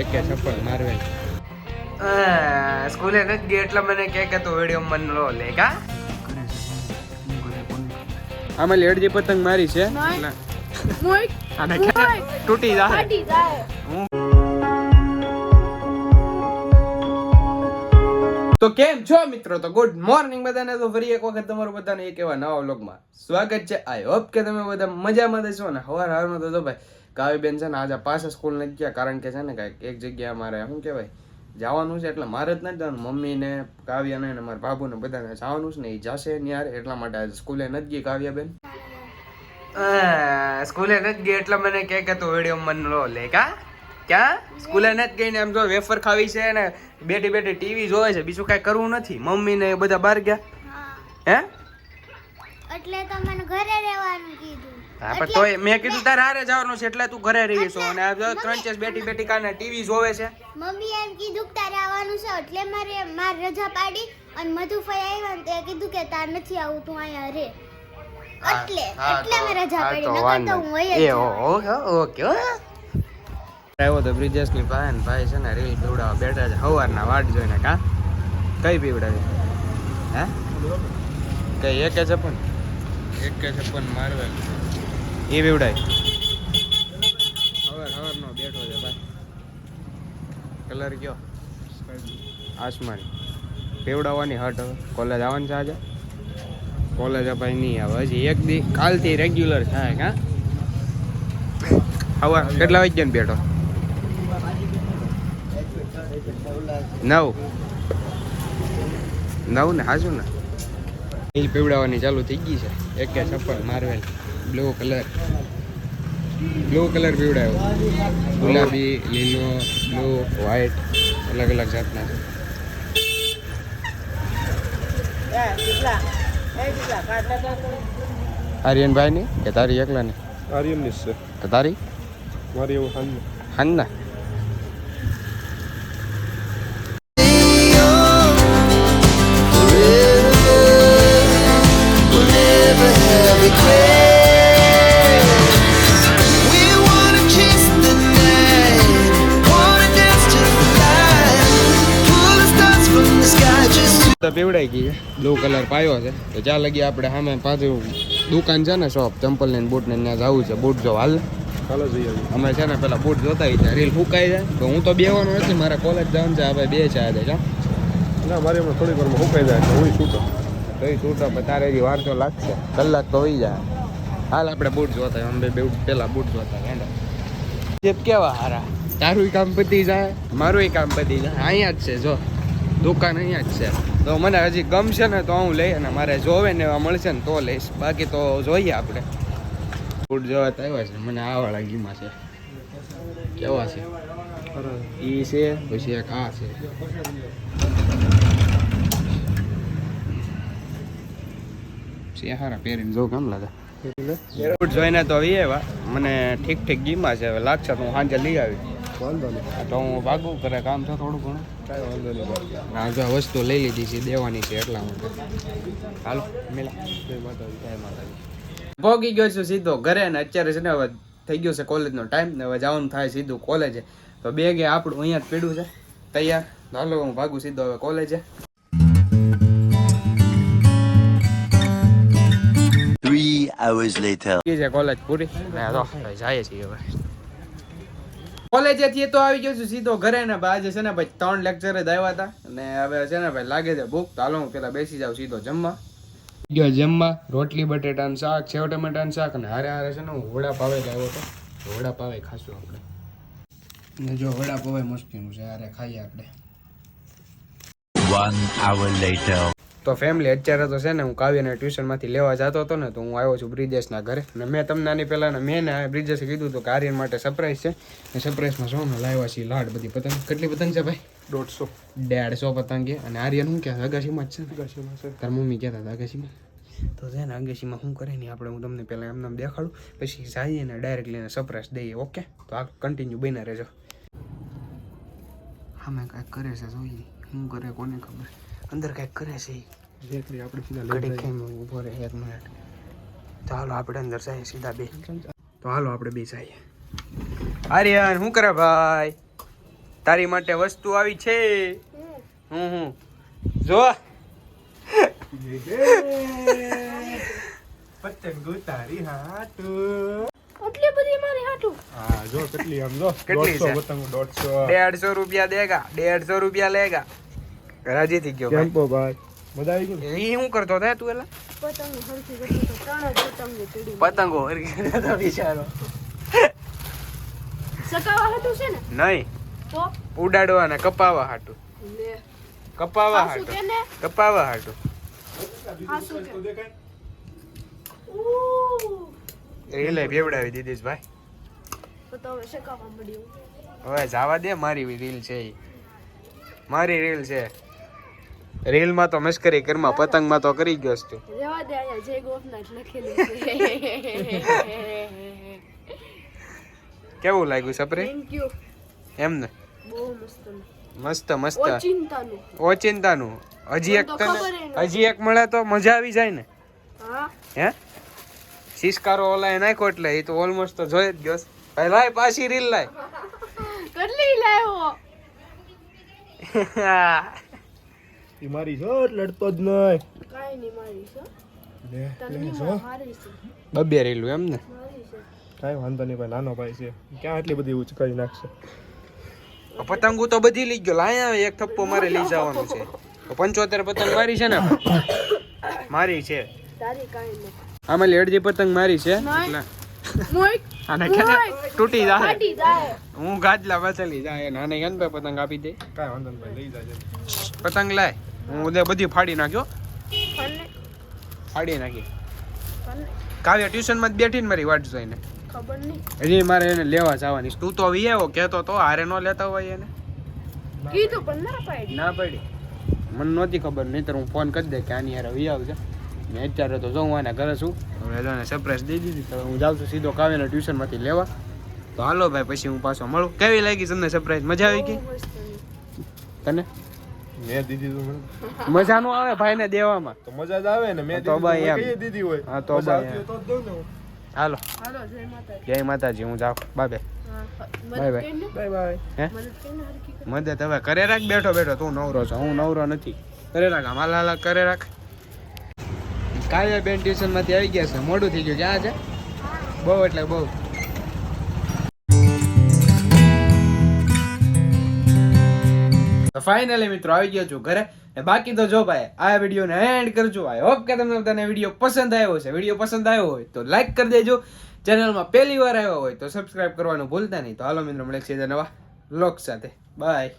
એકે છપ્પન મારવે સ્કૂલે નથી ગઈ એટલે મને કે કે તું વીડિયો મન લો લે કા? આમાં લેડજી પતંગ મારી છે. તૂટી જાય. તો કેમ છો મિત્રો? તો ગુડ મોર્નિંગ બધાને. તો ફરી એક વખત તમારું બધાને એક એવા નવા વ્લોગમાં સ્વાગત છે. આઈ હોપ કે તમે બધા મજામાં દેશો છો ને હવાર હવારમાં તો ભાઈ કાવ્યબેન છે ને આજે પાછા સ્કૂલ નથી ગયા કારણ કે છે ને કાંઈક એક જગ્યાએ મારે શું કહેવાય જવાનું છે એટલે મારે જ નથી જવાનું. મમ્મીને કાવ્યાને અને મારા બાબુને બધાને જવાનું છે ને એ જશે ન્યારે એટલા માટે આજે સ્કૂલે નથી ગઈ કાવ્યાબેન. સ્કૂલે નથી ગઈ એટલે મને કે કે તું વીડિયો મન લો લે. કા? ક્યાં? સ્કૂલે નથી ગઈ ને એમ જો વેફર ખાવી છે ને બેઠી બેઠી ટીવી જોવે છે બીજું કાંઈ કરવું નથી. મમ્મી ને એ બધા બહાર ગયા. હે. એટલે તમને ઘરે રહેવાનું કીધું. હા પણ તોય મેં કીધું તારે હારે જવાનું છે એટલે તું ઘરે રહી છો અને આ જો ત્રણ ચાર બેઠી બેઠી કાને ટીવી જોવે છે. મમ્મી એમ કીધું કે તારે આવવાનું છે એટલે મારે માર રજા પાડી અને મધુભાઈ આવ્યા ને તે કીધું કે તાર નથી આવું તું અહીંયા રે. એટલે એટલે મેં રજા પાડી નકર તો હું એ જાઉં. ઓ- ઓ- ઓકે આવ્યો તો બ્રિજેશની પાસે ને ભાઈ છે ને રીલ પીવડાવવા બેઠા છે. સવારના વાટ જોઈને કા? કઈ પીવડાવી? હે? કઈ એકે છપ્પન એકે છપ્પન માર્વેલ એ પીવડાવી હવાર હવારનો બેઠો છે ભાઈ કલર કયો? આસમાની. પીવડાવવાની હટ હવે. કોલેજ આવવાની છે આજે? કોલેજ ભાઈ નહીં આવે. હજી એક દી, કાલથી રેગ્યુલર થાય કા હવાર કેટલા વાગ્યા ને બેઠો? નવ. નવ ને, હાજુ ને? એ પીવડાવવાની ચાલુ થઈ ગઈ છે. એકે ચપ્પલ માર્વેલ. બ્લુ કલર બ્લુ કલર પીવડાવ્યો ગુલાબી લીલો બ્લુ વ્હાઈટ અલગ અલગ જાતના છે. આર્યનભાઈ ની કે તારી એકલા ની આર્યનની છે. કે તારી? મારી એવું હાન હાંના We પીવડાઈ ગઈ છે. બ્લુ કલર પાયો છે. તો જ્યાં લગી આપણે સામે પાછું દુકાન છે ને શોપ ચંપલ ને બૂટ ને ત્યાં જવું છે. બૂટ જો હાલ. અમે છે ને પેલા બૂટ જોતા હોય રીલ ફૂકાઈ જાય તો હું તો બેવાનો નથી મારે કોલેજ જવાનું છે. આપણે બે છે આજે કા ના મારી હમણાં વારમાં ફૂકાઈ જાય એટલે હું છૂટો. તો એ છૂટો પણ તારે હજી વાર તો લાગશે. કલાક તો હોઈ જાય. હાલ આપણે બૂટ જોતા અમે બે પેલા બૂટ જોતા જે કેવા હારા. તારું કામ પતી જાય. મારું કામ પતી જાય. અહીંયા જ છે જો. દુકાન અહીંયા જ છે. તો મને હજી ગમશે ને તો હું લઈ અને મારે જોવે ને એવા મળશે ને તો લઈશ. બાકી તો જોઈએ આપણે. ફૂડ જોવા તો આવ્યા છે. મને આ વાળા ગીમાં છે. કેવા છે? ઈ છે પછી એક આ છે. છે હારા પહેરીને જો કેમ લાગે? બૂટ જોઈને તો આવી એવા મને ઠીક ઠીક ગીમાં છે. હવે લાગશે તો હું સાંજે લઈ આવી. તો હું ભાગું કરે કામ છે થોડું ઘણું. કાંઈ વાંધો નહીં આ જો વસ્તુ લઈ લીધી છે દેવાની છે એટલા માટે. હાલો મેલા. જય માતાજી જય માતાજી પહોંચી ગયો છું સીધો ઘરે ને અત્યારે છે ને હવે થઈ ગયો છે કોલેજનો ટાઈમ ને હવે જવાનું થાય સીધું કોલેજે તો બેગે આપણું અહીંયા જ પીડ્યું છે. તૈયાર? હાલો હું ભાગું સીધો હવે કોલેજે Three hours later. થઈ છે કોલેજ પૂરી? ને તો છીએ હવે. કોલેજેથી તો આવી ગયો છું સીધો ઘરે ને ભાઈ આજે છે ને ભાઈ ત્રણ લેક્ચર જ આવ્યા હતા અને હવે છે ને ભાઈ લાગે છે ભૂખ. તો હાલો હું પેલા બેસી જાઉં સીધો જમવા. ગયો જમવા. રોટલી બટેટાનું શાક સેવ ટમેટાનું શાક અને હારે હારે છે ને હું વડાપાવે જ આવ્યો હતો વડાપાવે ખાશું આપણે. ને જો વડાપાવે મસ્તીનું છે હારે ખાઈએ આપણે. One hour later. તો ફેમિલી અત્યારે તો છે ને હું કાવ્યને ટ્યુશનમાંથી લેવા જતો હતો ને તો હું આવ્યો છું બ્રિજેશના ઘરે. અને મેં તમને આની પહેલાં મેં ને બ્રિજેશે કીધું હતું કે આર્યન માટે સરપ્રાઈઝ છે. ને સરપ્રાઈઝમાં શું અમે લાવ્યા છીએ? લાડ બધી પતંગ. કેટલી પતંગ છે ભાઈ? દોઢસો. દેડસો પતંગ. અને આર્યન શું કહેતા? અગાશીમાં જ છે અગાશીમાં છે. તાર મમ્મી કહેતા હતા અગાશીમાં. તો છે ને અગાશીમાં શું કરે નહીં આપણે હું તમને પહેલાં એમને એમ દેખાડું પછી જઈએ ને ડાયરેક્ટ લઈને સરપ્રાઈઝ દઈએ ઓકે? તો આ કન્ટિન્યુ બન્યા રહેજો. હા મેં કાંઈક કરે છે જોઈએ શું કરે કોને ખબર? અંદર કાંઈક કરે છે. જેટલી આપણે સીધા લઈ ઘડીક ઊભો રહે એક મિનિટ તો હાલો આપણે અંદર જઈએ સીધા બે. તો હાલો આપણે બે જઈએ. આર્યન શું કરે ભાઈ? તારી માટે વસ્તુ આવી છે. હું હું. જો. પતંગો તારી હાટુ. એટલી બધી મારી હાટુ? હા જો કેટલી આમ જો. કેટલી? 150 પતંગો 150 દેડસો રૂપિયા દેગા 150 રૂપિયા લેગા. રાજી થઈ ગયો કેમ પો ભાઈ? મજા આવી ગઈ? એ હું કરતો હતા તું એલા? પતંગ હરખી ગઈ તો ત્રણ જ પતંગો ચડી પતંગો હરખી કરતો બિચારો. સકાવા હતું છે ને? નહીં. તો? ઉડાડવા ને કપાવા હાટું. લે. કપાવા હાટું. કપાવા હાટું. બેવડાવી દીધી ભાઈ. હવે સકાવા જવા દે મારી રીલ છે. મારી રીલ છે. રીલમાં તો મસ્કરી કરમાં પતંગમાં તો કરી ગયો છે. રેવા દે આયા જય ગોપનાથ લખેલું છે. કેવું લાગ્યું સપરે? થેન્ક યુ એમ ને? બહુ મસ્ત. મસ્ત મસ્ત. ઓચિંતાનું. ઓચિંતાનું. હજી એક તને હજી એક મળે તો મજા આવી જાય ને. હા? હે? સિસ્કારો ઓલા નાખ્યો એટલે એ તો ઓલમોસ્ટ તો જોઈ જ ગયો ભાઈ લાય પાછી રીલ લાય. કેટલી લાવ્યો ઈ મારી છો લડતો જ નહીં. કાઈ નહીં મારી છો. લે લે નહીં જો. મારી છે. બબે રીલું એમ ને? મારી કાંઈ વાંધો નહીં ભાઈ નાનો ભાઈ છે. ક્યાં આટલી બધી ઉચકાઈ નાખશે? પતંગો તો બધી લઈ ગયો લાયા એક થપ્પો મારે લઈ જવાનું છે. તો પંચોતેર પતંગ મારી છે ને? મારી છે. તારી કાઈ નહીં. આમાં લેડજી પતંગ મારી છે. આને તૂટી જાય. હું ગાજલા બચેલી જાય નાને કેન પતંગ આપી દે. કાંઈ વાંધો નહીં ભાઈ લઈ જાય પતંગ લાય. હું દે બધી ફાડી નાખ્યો ફાડી નાખી. કાવ્ય ટ્યુશનમાં જ બેઠી ને મારી વાટ જોઈને. ખબર નહીં. હજી મારે એને લેવા જવાની તું તો વી આવ્યો કહેતો તો હારે નો લેતા હોય એને. કીધું પણ ના પાડી. ના પાડી. મને નહોતી ખબર નહીંતર હું ફોન કરી દે કે આની યાર વી આવજે મેં અત્યારે તો જોઉં આના ઘરે છું. હવે એને સરપ્રાઈઝ દઈ દીધી. તો હું જાઉં છું સીધો કાવ્યના ટ્યુશનમાંથી લેવા. તો હાલો ભાઈ પછી હું પાછો મળું. કેવી લાગી તમને સરપ્રાઈઝ મજા આવી ગઈ. તને? મેં દીધી તો મજા નો આવે ભાઈને દેવામાં. તો મજા જ આવે ને મેં તો ભાઈ એમ. દીધી હોય? હા, તો ભાઈ તો દઉં ને હાલો. હાલો જય માતાજી. જય માતાજી હું જાઉં. Bye bye. કરીને. Bye bye. હે? મદદ હવે કરે રાખ બેઠો બેઠો. તું નવરો છો હું નવરો નથી. કરે રાખ હાલ હાલ કરે રાખ. કાવ્ય બેન ટ્યુશનમાંથી આવી ગયા છે. મોડું થઈ ગયું ક્યાં છે? બહુ એટલે બહુ. ફાઇનલી મિત્રો આવી ગયો છું ઘરે. બાકી તો જો ભાઈ, આ વિડીયોને એન્ડ કરજો આઈ હોપ કે તમને બધાને વીડિયો પસંદ આવ્યો છે વીડિયો પસંદ આવ્યો હોય તો લાઈક કરી દેજો. ચેનલમાં પહેલી વાર આવ્યો હોય તો સબસ્ક્રાઇબ કરવાનું ભૂલતા નહીં. તો હાલો મિત્રો મળે છે નવા લોક સાથે. બાય